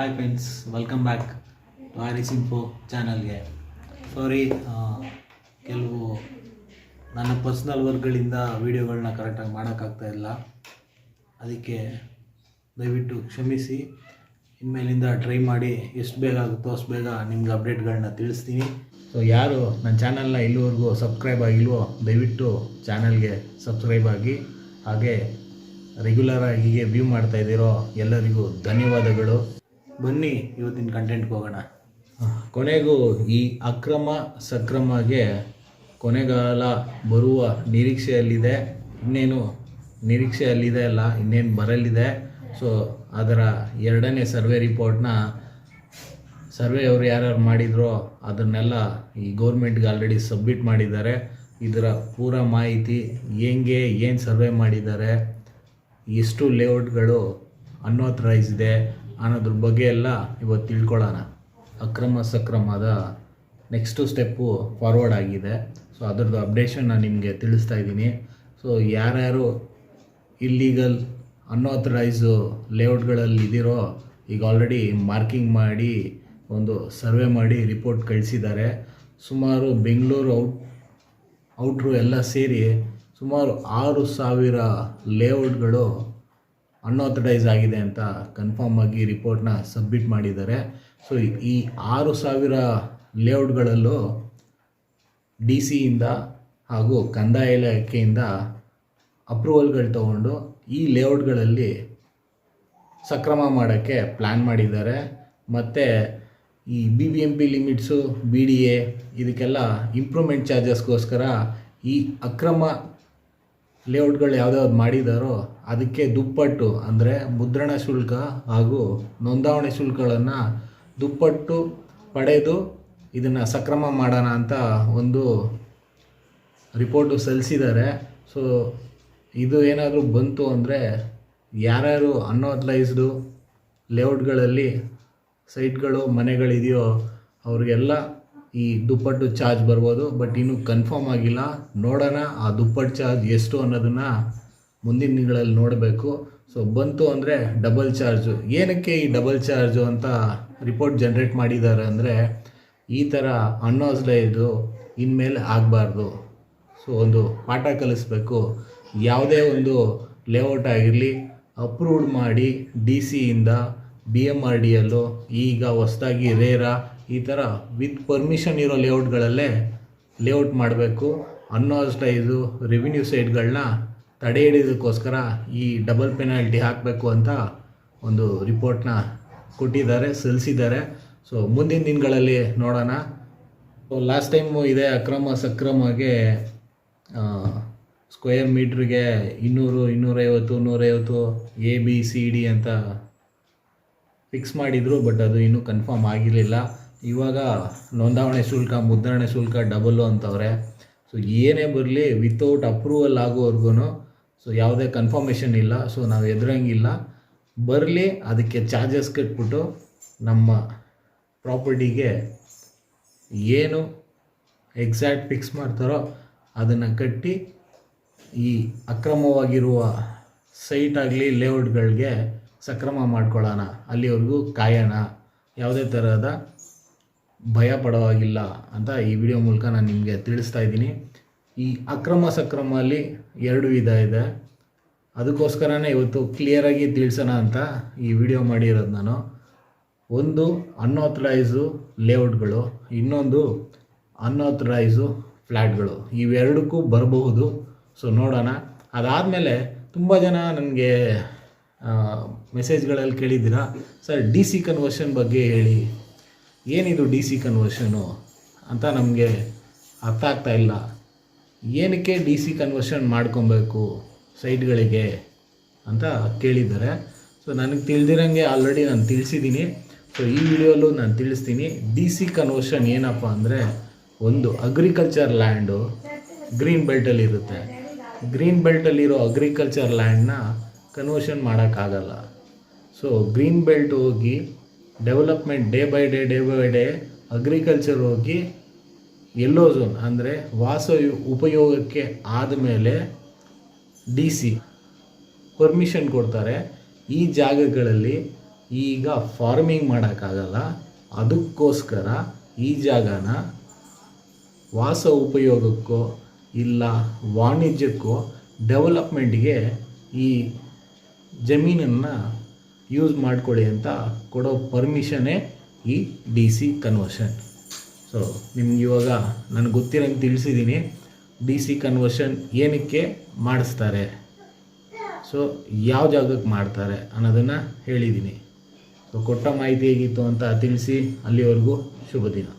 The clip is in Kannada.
Hi friends welcome back to ಆರಿಸ್ info ಚಾನಲ್ಗೆ ಸಾರಿ ಕೆಲವು ನನ್ನ ಪರ್ಸ್ನಲ್ ವರ್ಕ್ಗಳಿಂದ ವೀಡಿಯೋಗಳನ್ನ ಕರೆಕ್ಟಾಗಿ ಮಾಡೋಕ್ಕಾಗ್ತಾ ಇಲ್ಲ. ಅದಕ್ಕೆ ದಯವಿಟ್ಟು ಕ್ಷಮಿಸಿ. ಇನ್ಮೇಲಿಂದ ಟ್ರೈ ಮಾಡಿ ಎಷ್ಟು ಬೇಗ ಆಗುತ್ತೋ ಅಷ್ಟು ಬೇಗ ನಿಮ್ಗೆ ಅಪ್ಡೇಟ್ಗಳನ್ನ ತಿಳಿಸ್ತೀನಿ. ಸೊ ಯಾರು ನನ್ನ ಚಾನಲ್ನ ಇಲ್ಲಿವರೆಗೂ ಸಬ್ಸ್ಕ್ರೈಬ್ ಆಗಿಲ್ವೋ, ದಯವಿಟ್ಟು ಚಾನಲ್ಗೆ ಸಬ್ಸ್ಕ್ರೈಬ್ ಆಗಿ. ಹಾಗೆ ರೆಗ್ಯುಲರ್ ಆಗಿ ಹೀಗೆ ವ್ಯೂ ಮಾಡ್ತಾ ಇದ್ದೀರೋ ಎಲ್ಲರಿಗೂ ಧನ್ಯವಾದಗಳು. ಬನ್ನಿ, ಇವತ್ತಿನ ಕಂಟೆಂಟ್ಗೆ ಹೋಗೋಣ. ಕೊನೆಗೂ ಈ ಅಕ್ರಮ ಸಕ್ರಮಗೆ ಕೊನೆಗಾಲ ಬರುವ ನಿರೀಕ್ಷೆಯಲ್ಲಿದೆ. ಇನ್ನೇನು ನಿರೀಕ್ಷೆಯಲ್ಲಿದೆ ಅಲ್ಲ, ಇನ್ನೇನು ಬರಲಿದೆ. ಸೊ ಅದರ ಎರಡನೇ ಸರ್ವೆ ರಿಪೋರ್ಟ್ನ ಸರ್ವೆ ಅವರು ಯಾರ್ಯಾರು ಮಾಡಿದ್ರೋ ಅದನ್ನೆಲ್ಲ ಈ ಗೌರ್ಮೆಂಟ್ಗೆ ಆಲ್ರೆಡಿ ಸಬ್ಮಿಟ್ ಮಾಡಿದ್ದಾರೆ. ಇದರ ಪೂರ ಮಾಹಿತಿ ಹೆಂಗೆ, ಏನು ಸರ್ವೆ ಮಾಡಿದ್ದಾರೆ, ಎಷ್ಟು ಲೇಔಟ್ಗಳು ಅನ್ಆಥರೈಸ್ ಇದೆ ಅನ್ನೋದ್ರ ಬಗ್ಗೆ ಎಲ್ಲ ಇವತ್ತು ತಿಳ್ಕೊಳ್ಳೋಣ. ಅಕ್ರಮ ಸಕ್ರಮದ ನೆಕ್ಸ್ಟು ಸ್ಟೆಪ್ಪು ಫಾರ್ವರ್ಡ್ ಆಗಿದೆ. ಸೊ ಅದರದ್ದು ಅಪ್ಡೇಷನ್ ನಾನು ನಿಮಗೆ ತಿಳಿಸ್ತಾ ಇದ್ದೀನಿ. ಸೊ ಯಾರ್ಯಾರು ಇಲ್ಲೀಗಲ್ ಅನ್ಆಥರೈಸು ಲೇಔಟ್ಗಳಲ್ಲಿ ಇದ್ದೀರೋ, ಈಗ ಆಲ್ರೆಡಿ ಮಾರ್ಕಿಂಗ್ ಮಾಡಿ, ಒಂದು ಸರ್ವೆ ಮಾಡಿ ರಿಪೋರ್ಟ್ ಕಳಿಸಿದ್ದಾರೆ. ಸುಮಾರು ಬೆಂಗಳೂರು ಔಟ್ ಔಟ್ರು ಎಲ್ಲ ಸೇರಿ ಸುಮಾರು ಆರು ಸಾವಿರ ಲೇಔಟ್ಗಳು ಅನ್ಆಥರೈಸ್ ಆಗಿದೆ ಅಂತ ಕನ್ಫರ್ಮ್ ಆಗಿ ರಿಪೋರ್ಟ್ನ ಸಬ್ಮಿಟ್ ಮಾಡಿದ್ದಾರೆ. ಸೊ ಈ ಆರು ಸಾವಿರ ಲೇಔಟ್ಗಳಲ್ಲೂ ಡಿ ಸಿಯಿಂದ ಹಾಗೂ ಕಂದಾಯ ಇಲಾಖೆಯಿಂದ ಅಪ್ರೂವಲ್ಗಳು ತಗೊಂಡು ಈ ಲೇಔಟ್ಗಳಲ್ಲಿ ಸಕ್ರಮ ಮಾಡೋಕ್ಕೆ ಪ್ಲ್ಯಾನ್ ಮಾಡಿದ್ದಾರೆ. ಮತ್ತು ಈ B B M P limits B D A ಇದಕ್ಕೆಲ್ಲ ಇಂಪ್ರೂವ್ಮೆಂಟ್ ಚಾರ್ಜಸ್ಗೋಸ್ಕರ ಈ ಅಕ್ರಮ ಲೇಔಟ್ಗಳು ಯಾವ್ದಾವ್ದು ಮಾಡಿದಾರೋ ಅದಕ್ಕೆ ದುಪ್ಪಟ್ಟು ಅಂದರೆ ಮುದ್ರಣ ಶುಲ್ಕ ಹಾಗೂ ನೋಂದಾವಣೆ ಶುಲ್ಕಗಳನ್ನು ದುಪ್ಪಟ್ಟು ಪಡೆದು ಇದನ್ನು ಸಕ್ರಮ ಮಾಡೋಣ ಅಂತ ಒಂದು ರಿಪೋರ್ಟು ಸಲ್ಲಿಸಿದ್ದಾರೆ. ಸೊ, ಇದು ಏನಾದರೂ ಬಂತು ಅಂದರೆ ಯಾರ್ಯಾರು ಅನ್ಆಥರೈಸ್ಡು ಲೇಔಟ್ಗಳಲ್ಲಿ ಸೈಟ್ಗಳು, ಮನೆಗಳಿದೆಯೋ ಅವ್ರಿಗೆಲ್ಲ ಈ ದುಪ್ಪಟ್ಟು ಚಾರ್ಜ್ ಬರ್ಬೋದು, ಬಟ್ ಇನ್ನೂ ಕನ್ಫರ್ಮ್ ಆಗಿಲ್ಲ. ನೋಡೋಣ ಆ ದುಪ್ಪಟ್ಟು ಚಾರ್ಜ್ ಎಷ್ಟು ಅನ್ನೋದನ್ನು ಮುಂದಿನ ದಿನಗಳಲ್ಲಿ ನೋಡಬೇಕು. ಸೊ ಬಂತು ಅಂದರೆ ಡಬಲ್ ಚಾರ್ಜು ಏನಕ್ಕೆ ಈ ಡಬಲ್ ಚಾರ್ಜು ಅಂತ ರಿಪೋರ್ಟ್ ಜನ್ರೇಟ್ ಮಾಡಿದ್ದಾರೆ ಅಂದರೆ, ಈ ಥರ ಅನ್ಆಥರೈಸ್ಡು ಇನ್ಮೇಲೆ ಆಗಬಾರ್ದು. ಸೊ ಒಂದು ಪಾಠ ಕಲಿಸ್ಬೇಕು. ಯಾವುದೇ ಒಂದು ಲೇಔಟ್ ಆಗಿರಲಿ ಅಪ್ರೂವ್ಡ್ ಮಾಡಿ ಡಿ ಸಿಯಿಂದ ಬಿ ಎಂ ಆರ್ ಡಿ ಎಲ್ಲು ಈಗ ಹೊಸದಾಗಿ ರೇರಾ ಈ ಥರ ವಿತ್ ಪರ್ಮಿಷನ್ ಇರೋ ಲೇಔಟ್ಗಳಲ್ಲೇ ಲೇಔಟ್ ಮಾಡಬೇಕು. ಅನ್ಆಥರೈಸು ರೆವಿನ್ಯೂ ಸೈಟ್ಗಳನ್ನ ತಡೆ ಹಿಡಿದಕ್ಕೋಸ್ಕರ ಈ ಡಬಲ್ ಪೆನಾಲ್ಟಿ ಹಾಕಬೇಕು ಅಂತ ಒಂದು ರಿಪೋರ್ಟ್ನ ಕೊಟ್ಟಿದ್ದಾರೆ, ಸಲ್ಲಿಸಿದ್ದಾರೆ. ಸೊ ಮುಂದಿನ ದಿನಗಳಲ್ಲಿ ನೋಡೋಣ. ಲಾಸ್ಟ್ ಟೈಮು ಇದೇ ಅಕ್ರಮ ಸಕ್ರಮಗೆ ಸ್ಕ್ವೇರ್ ಮೀಟ್ರಿಗೆ ಇನ್ನೂರು, ಇನ್ನೂರೈವತ್ತು, ನೂರೈವತ್ತು ಎ ಬಿ ಸಿ ಡಿ ಅಂತ ಫಿಕ್ಸ್ ಮಾಡಿದರು ಬಟ್ ಅದು ಇನ್ನೂ ಕನ್ಫರ್ಮ್ ಆಗಿರಲಿಲ್ಲ. ಇವಾಗ ನೋಂದಾವಣೆ ಶುಲ್ಕ, ಮುದ್ರಣೆ ಶುಲ್ಕ ಡಬಲ್ಲು ಅಂತವ್ರೆ. ಸೊ ಏನೇ ಬರಲಿ ವಿತೌಟ್ ಅಪ್ರೂವಲ್ ಆಗೋವರೆಗೂ ಸೊ ಯಾವುದೇ ಕನ್ಫರ್ಮೇಷನ್ ಇಲ್ಲ ಸೊ ನಾವು ಎದುರಂಗಿಲ್ಲ. ಬರಲಿ, ಅದಕ್ಕೆ ಚಾರ್ಜಸ್ ಕಟ್ಬಿಟ್ಟು ನಮ್ಮ ಪ್ರಾಪರ್ಟಿಗೆ ಏನು ಎಕ್ಸಾಕ್ಟ್ ಫಿಕ್ಸ್ ಮಾಡ್ತಾರೋ ಅದನ್ನು ಕಟ್ಟಿ, ಈ ಅಕ್ರಮವಾಗಿರುವ ಸೈಟ್ ಆಗಲಿ ಲೇಔಟ್ಗಳಿಗೆ ಸಕ್ರಮ ಮಾಡ್ಕೊಳ್ಳೋಣ, ಅಲ್ಲಿವರೆಗೂ ಕಾಯೋಣ, ಯಾವುದೇ ಥರದ ಭಯ ಪಡೋವಾಗಿಲ್ಲ ಅಂತ ಈ ವಿಡಿಯೋ ಮೂಲಕ ನಾನು ನಿಮಗೆ ತಿಳಿಸ್ತಾ ಇದ್ದೀನಿ. ಈ ಅಕ್ರಮ ಸಕ್ರಮ ಅಲ್ಲಿ ಎರಡು ವಿಧ ಇದೆ. ಅದಕ್ಕೋಸ್ಕರನೇ ಇವತ್ತು ಕ್ಲಿಯರಾಗಿ ತಿಳಿಸೋಣ ಅಂತ ಈ ವಿಡಿಯೋ ಮಾಡಿರೋದು ನಾನು. ಒಂದು ಅನ್ಆಥರೈಸು ಲೇಔಟ್ಗಳು ಇನ್ನೊಂದು ಅನ್ಆಥರೈಸು ಫ್ಲ್ಯಾಟ್ಗಳು ಇವೆರಡಕ್ಕೂ ಬರಬಹುದು. ಸೊ ನೋಡೋಣ. ಅದಾದಮೇಲೆ ತುಂಬ ಜನ ನನಗೆ ಮೆಸೇಜ್ಗಳಲ್ಲಿ ಕೇಳಿದ್ದೀರಾ? ಸರ್ ಡಿ ಸಿ ಕನ್ವರ್ಷನ್ ಬಗ್ಗೆ ಹೇಳಿ. ಏನಿದು ಡಿ ಸಿ ಕನ್ವರ್ಷನು ಅಂತ ನಮಗೆ ಅರ್ಥ ಆಗ್ತಾ ಇಲ್ಲ. ಏನಕ್ಕೆ ಡಿ ಸಿ ಕನ್ವರ್ಷನ್ ಮಾಡ್ಕೊಬೇಕು ಸೈಟ್ಗಳಿಗೆ ಅಂತ ಕೇಳಿದ್ದಾರೆ. ಸೊ ನನಗೆ ತಿಳಿದಿರಂಗೆ ಆಲ್ರೆಡಿ ನಾನು ತಿಳಿಸಿದ್ದೀನಿ. ಸೊ ಈ ವಿಡಿಯೋಲ್ಲೂ ನಾನು ತಿಳಿಸ್ತೀನಿ. ಡಿ ಸಿ ಕನ್ವರ್ಷನ್ ಏನಪ್ಪ ಅಂದರೆ ಒಂದು ಅಗ್ರಿಕಲ್ಚರ್ ಲ್ಯಾಂಡು ಗ್ರೀನ್ ಬೆಲ್ಟಲ್ಲಿ ಇರುತ್ತೆ. ಗ್ರೀನ್ ಬೆಲ್ಟಲ್ಲಿರೋ ಅಗ್ರಿಕಲ್ಚರ್ ಲ್ಯಾಂಡ್ನ ಕನ್ವರ್ಷನ್ ಮಾಡೋಕ್ಕಾಗಲ್ಲ ಸೊ ಗ್ರೀನ್ ಬೆಲ್ಟ್ ಹೋಗಿ development day by day day by day agriculture ಹೋಗಿ ಎಲ್ಲೋ ಝೋನ್ ಅಂದರೆ ವಾಸ ಉಪಯೋಗಕ್ಕೆ ಆದಮೇಲೆ ಡಿ ಸಿ ಪರ್ಮಿಷನ್ ಕೊಡ್ತಾರೆ. ಈ ಜಾಗಗಳಲ್ಲಿ ಈಗ ಫಾರ್ಮಿಂಗ್ ಮಾಡೋಕ್ಕಾಗಲ್ಲ ಅದಕ್ಕೋಸ್ಕರ ಈ ಜಾಗನ ವಾಸ ಉಪಯೋಗಕ್ಕೋ ಇಲ್ಲ ವಾಣಿಜ್ಯಕ್ಕೋ ಡೆವಲಪ್ಮೆಂಟ್ಗೆ ಈ ಜಮೀನನ್ನು ಯೂಸ್ ಮಾಡಿಕೊಳ್ಳಿ ಅಂತ ಕೊಡೋ ಪರ್ಮಿಷನೇ ಈ ಡಿ ಸಿ ಕನ್ವರ್ಷನ್ ಸೊ ನಿಮ್ಗೆ ಇವಾಗ ನನಗೆ ಗೊತ್ತಿರೋಂಗೆ ತಿಳಿಸಿದ್ದೀನಿ ಡಿ ಸಿ ಕನ್ವರ್ಷನ್ ಏನಕ್ಕೆ ಮಾಡಿಸ್ತಾರೆ? ಸೊ ಯಾವ ಜಾಗಕ್ಕೆ ಮಾಡ್ತಾರೆ ಅನ್ನೋದನ್ನು ಹೇಳಿದ್ದೀನಿ ಸೊ ಕೊಟ್ಟ ಮಾಹಿತಿ ಹೇಗಿತ್ತು ಅಂತ ತಿಳಿಸಿ, ಅಲ್ಲಿವರೆಗೂ ಶುಭ ದಿನ.